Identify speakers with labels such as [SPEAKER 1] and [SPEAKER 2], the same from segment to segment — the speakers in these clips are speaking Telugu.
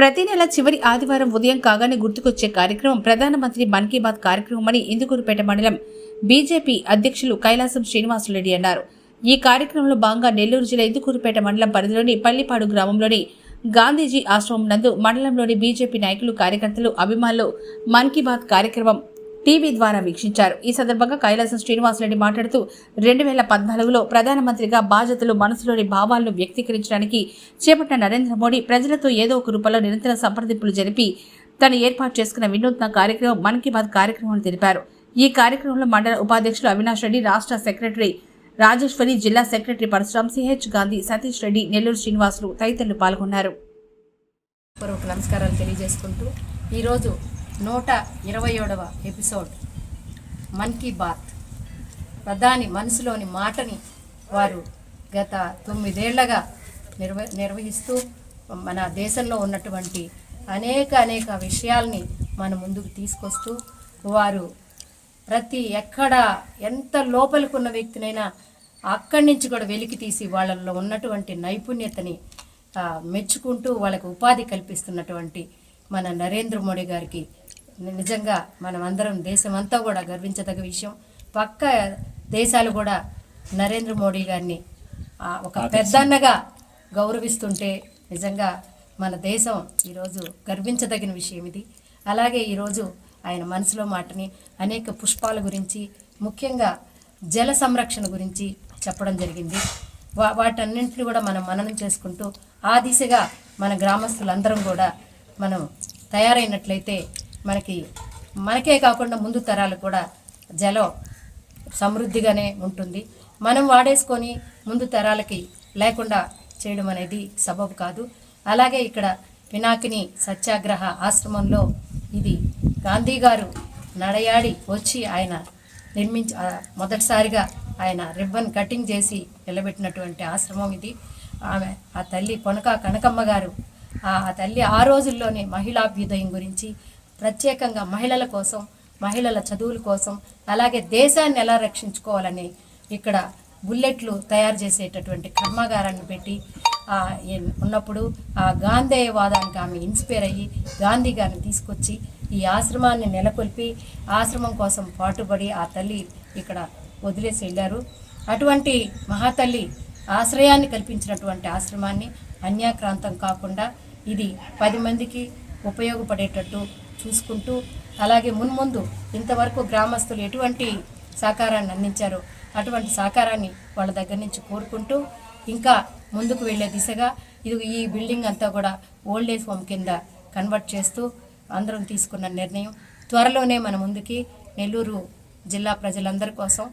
[SPEAKER 1] ప్రతి నెల చివరి ఆదివారం ఉదయం కాగానే గుర్తుకొచ్చే కార్యక్రమం ప్రధానమంత్రి మన్ కీ బాత్ కార్యక్రమం అని ఇందుకూరుపేట మండలం బీజేపీ అధ్యక్షులు కైలాసం శ్రీనివాసులరెడ్డి అన్నారు. ఈ కార్యక్రమంలో భాగంగా నెల్లూరు జిల్లా ఇందుకూరుపేట మండలం పరిధిలోని పల్లిపాడు గ్రామంలోని గాంధీజీ ఆశ్రమం నందు మండలంలోని బీజేపీ నాయకులు కార్యకర్తలు అభిమానులు మన్ కీ బాత్ కార్యక్రమం టీవీ ద్వారా వీక్షించారు. ఈ సందర్భంగా కైలాసం శ్రీనివాసరెడ్డి మాట్లాడుతూ రెండు వేల పద్నాలుగులో ప్రధానమంత్రిగా బాధ్యతలు మనసులోని భావాలను వ్యక్తీకరించడానికి చేపట్టిన నరేంద్ర మోడీ ప్రజలతో ఏదో ఒక రూపంలో నిరంతర సంప్రదింపులు జరిపి తను ఏర్పాటు చేసుకున్న వినూత్న కార్యక్రమం మన్ కీ బాత్ కార్యక్రమం తెలిపారు. ఈ కార్యక్రమంలో మండల ఉపాధ్యక్షులు అవినాష్ రెడ్డి రాష్ట్ర సెక్రటరీ రాజేశ్వరి జిల్లా సెక్రటరీ పరశురాం సిహెచ్ గాంధీ సతీష్ రెడ్డి నెల్లూరు శ్రీనివాసులు తదితరులు పాల్గొన్నారు.
[SPEAKER 2] నమస్కారాలు తెలియజేసుకుంటూ ఈరోజు నూట ఇరవై ఏడవ ఎపిసోడ్. మన్ కీ బాత్. ప్రధాని మనసులోని మాటని వారు గత తొమ్మిదేళ్ళగా నిర్వ నిర్వహిస్తూ మన దేశంలో ఉన్నటువంటి అనేక అనేక విషయాల్ని మన ముందుకు తీసుకొస్తూ వారు ప్రతి ఎక్కడ ఎంత లోపలికి ఉన్న వ్యక్తినైనా అక్కడి నుంచి కూడా వెలికి తీసి వాళ్ళల్లో ఉన్నటువంటి నైపుణ్యతని మెచ్చుకుంటూ వాళ్ళకు ఉపాధి కల్పిస్తున్నటువంటి మన నరేంద్ర మోడీ గారికి నిజంగా మనం అందరం దేశం అంతా కూడా గర్వించదగ్గ విషయం. పక్క దేశాలు కూడా నరేంద్ర మోడీ గారిని ఒక పెద్దన్నగా గౌరవిస్తుంటే నిజంగా మన దేశం ఈరోజు గర్వించదగిన విషయం ఇది. అలాగే ఈరోజు ఆయన మనసులో మాటని అనేక పుష్పాల గురించి ముఖ్యంగా జల సంరక్షణ గురించి చెప్పడం జరిగింది. వా వాటన్నింటిని కూడా మనం మననం చేసుకుంటూ ఆ దిశగా మన గ్రామస్తులందరం కూడా మనం తయారైనట్లయితే మనకి మనకే కాకుండా ముందు తరాలు కూడా జలం సమృద్ధిగానే ఉంటుంది. మనం వాడేసుకొని ముందు తరాలకి లేకుండా చేయడం అనేది సబబు కాదు. అలాగే ఇక్కడ పినాకిని సత్యాగ్రహ ఆశ్రమంలో ఇది గాంధీ గారు నడయాడి వచ్చి ఆయన నిర్మించి మొదటిసారిగా ఆయన రిబ్బన్ కటింగ్ చేసి నిలబెట్టినటువంటి ఆశ్రమం ఇది. ఆమె ఆ తల్లి పొనక కనకమ్మ గారు ఆ ఆ తల్లి ఆ రోజుల్లోనే మహిళాభ్యుదయం గురించి ప్రత్యేకంగా మహిళల కోసం మహిళల చదువుల కోసం అలాగే దేశాన్ని ఎలా రక్షించుకోవాలని ఇక్కడ బుల్లెట్లు తయారు చేసేటటువంటి కర్మాగారాన్ని పెట్టి ఉన్నప్పుడు ఆ గాంధేయవాదానికి ఆమె ఇన్స్పైర్ అయ్యి గాంధీ గారిని తీసుకొచ్చి ఈ ఆశ్రమాన్ని నెలకొల్పి ఆశ్రమం కోసం పాటుపడి ఆ తల్లి ఇక్కడ వదిలేసి వెళ్ళారు. అటువంటి మహాతల్లి ఆశ్రయాన్ని కల్పించినటువంటి ఆశ్రమాన్ని అన్యాక్రాంతం కాకుండా ఇది పది మందికి ఉపయోగపడేటట్టు చూసుకుంటూ అలాగే మున్ముందు ఇంతవరకు గ్రామస్తులు ఎటువంటి సహకారాన్ని అందించారో అటువంటి సహకారాన్ని వాళ్ళ దగ్గర నుంచి కోరుకుంటూ ఇంకా ముందుకు వెళ్ళే దిశగా ఇది ఈ బిల్డింగ్ అంతా కూడా ఓల్డ్ ఏజ్ హోమ్ కింద కన్వర్ట్ చేస్తూ అందరం తీసుకున్న నిర్ణయం. త్వరలోనే మన ముందుకి నెల్లూరు జిల్లా ప్రజలందరి కోసం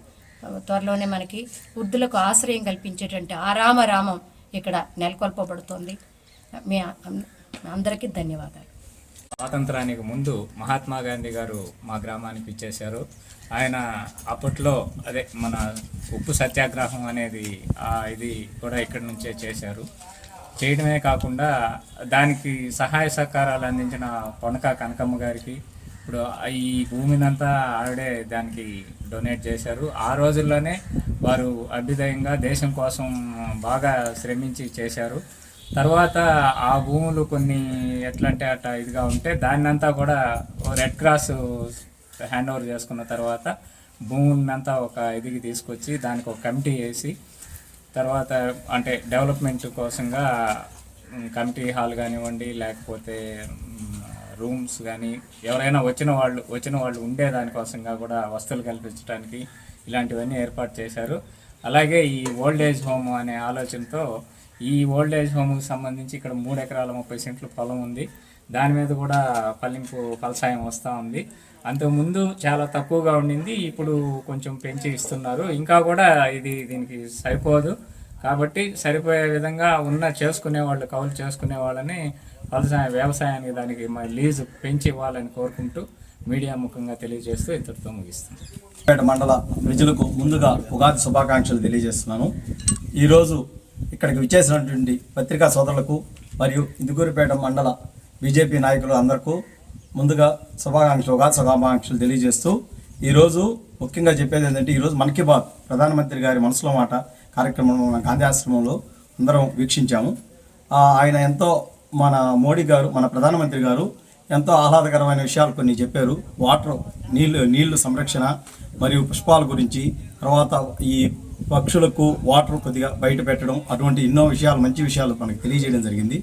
[SPEAKER 2] త్వరలోనే మనకి వృద్ధులకు ఆశ్రయం కల్పించేటువంటి ఆరామ రామం ఇక్కడ నెలకొల్పబడుతోంది. మీ అందరికీ ధన్యవాదాలు.
[SPEAKER 3] స్వాతంత్రానికి ముందు మహాత్మా గాంధీ గారు మా గ్రామానికి ఇచ్చేశారు. ఆయన అప్పట్లో అదే మన ఉప్పు సత్యాగ్రహం అనేది ఇది కూడా ఇక్కడి నుంచే చేశారు. చేయడమే కాకుండా దానికి సహాయ సహకారాలు అందించిన పొనక కనకమ్మ గారికి ఇప్పుడు ఈ భూమినంతా ఆవిడే దానికి డొనేట్ చేశారు. ఆ రోజుల్లోనే వారు అభ్యుదయంగా దేశం కోసం బాగా శ్రమించి చేశారు. తర్వాత ఆ భూములు కొన్ని ఎట్లా అంటే అట్లా ఇదిగా ఉంటే దాన్నంతా కూడా రెడ్ క్రాస్ హ్యాండ్ ఓవర్ చేసుకున్న తర్వాత భూములంతా ఒక ఇదికి తీసుకొచ్చి దానికి ఒక కమిటీ వేసి తర్వాత అంటే డెవలప్మెంట్ కోసంగా కమిటీ హాల్ కానివ్వండి లేకపోతే రూమ్స్ కానీ ఎవరైనా వచ్చిన వాళ్ళు వచ్చిన వాళ్ళు ఉండే దానికోసంగా కూడా వస్తువులు కల్పించడానికి ఇలాంటివన్నీ ఏర్పాటు చేశారు. అలాగే ఈ ఓల్డ్ ఏజ్ హోమ్ అనే ఆలోచనతో ఈ ఓల్డ్ ఏజ్ హోమ్కి సంబంధించి ఇక్కడ మూడు ఎకరాల ముప్పై సెంట్లు పొలం ఉంది. దాని మీద కూడా పల్లింపు ఫలసాయం వస్తూ ఉంది. అంతకుముందు చాలా తక్కువగా ఉండింది ఇప్పుడు కొంచెం పెంచి ఇస్తున్నారు. ఇంకా కూడా ఇది దీనికి సరిపోదు. కాబట్టి సరిపోయే విధంగా ఉన్న చేసుకునే వాళ్ళు కౌలు చేసుకునే వాళ్ళని వ్యవసాయ వ్యవసాయానికి దానికి మా లీజు పెంచి ఇవ్వాలని కోరుకుంటూ మీడియా ముఖంగా తెలియజేస్తూ ఇంతటితో ముగిస్తాను
[SPEAKER 4] పేట మండల ప్రజలకు ముందుగా ఉగాది శుభాకాంక్షలు తెలియజేస్తున్నాను. ఈరోజు ఇక్కడికి విచ్చేసినటువంటి పత్రికా సోదరులకు మరియు ఇందుకూరుపేట మండల బీజేపీ నాయకులు అందరికీ ముందుగా శుభాకాంక్షలు ఉగాది శుభాకాంక్షలు తెలియజేస్తూ ఈరోజు ముఖ్యంగా చెప్పేది ఏంటంటే ఈరోజు మన్ కీ బాత్ ప్రధానమంత్రి గారి మనసులో మాట కార్యక్రమంలో మన గాంధీ ఆశ్రమంలో అందరం వీక్షించాము. ఆయన ఎంతో మన మోడీ గారు మన ప్రధానమంత్రి గారు ఎంతో ఆహ్లాదకరమైన విషయాలు కొన్ని చెప్పారు. వాటర్ నీళ్ళు నీళ్ళు సంరక్షణ మరియు పుష్పాల గురించి తర్వాత ఈ పక్షులకు వాటర్ కొద్దిగా బయట పెట్టడం అటువంటి ఎన్నో విషయాలు మంచి విషయాలు మనకు తెలియజేయడం జరిగింది.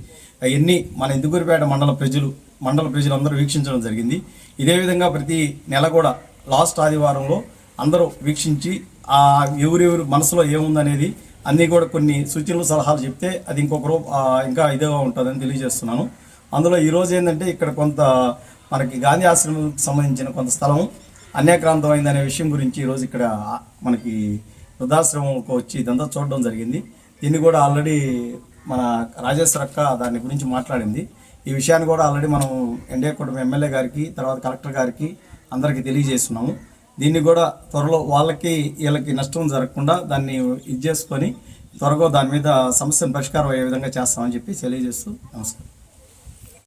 [SPEAKER 4] అవన్నీ మన ఇందుకూరిపేట మండల ప్రజలు మండల ప్రజలందరూ వీక్షించడం జరిగింది. ఇదే విధంగా ప్రతి నెల కూడా లాస్ట్ ఆదివారంలో అందరూ వీక్షించి ఆ ఎవరెవరు మనసులో ఏముందనేది అన్నీ కూడా కొన్ని సూచనలు సలహాలు చెప్తే అది ఇంకొక రూ ఇంకా ఇదిగా ఉంటుందని తెలియజేస్తున్నాను. అందులో ఈరోజు ఏంటంటే ఇక్కడ కొంత మనకి గాంధీ ఆశ్రమంకి సంబంధించిన కొంత స్థలం అన్యాక్రాంతమైందనే అనే విషయం గురించి ఈరోజు ఇక్కడ మనకి వృద్ధాశ్రమంకి వచ్చి ఇదంతా చూడడం జరిగింది. దీన్ని కూడా ఆల్రెడీ మన రాజేశ్వర అక్క దాని గురించి మాట్లాడింది. ఈ విషయాన్ని కూడా ఆల్రెడీ మనం ఎన్డీఏ కుటుంబ ఎమ్మెల్యే గారికి తర్వాత కలెక్టర్ గారికి అందరికీ తెలియజేస్తున్నాము. దీన్ని కూడా త్వరలో వాళ్ళకి వీళ్ళకి నష్టం జరగకుండా దాన్ని ఇది చేసుకొని త్వరగా దాని మీద సమస్యను పరిష్కారం అయ్యే విధంగా చేస్తామని చెప్పి తెలియజేస్తూ నమస్కారం.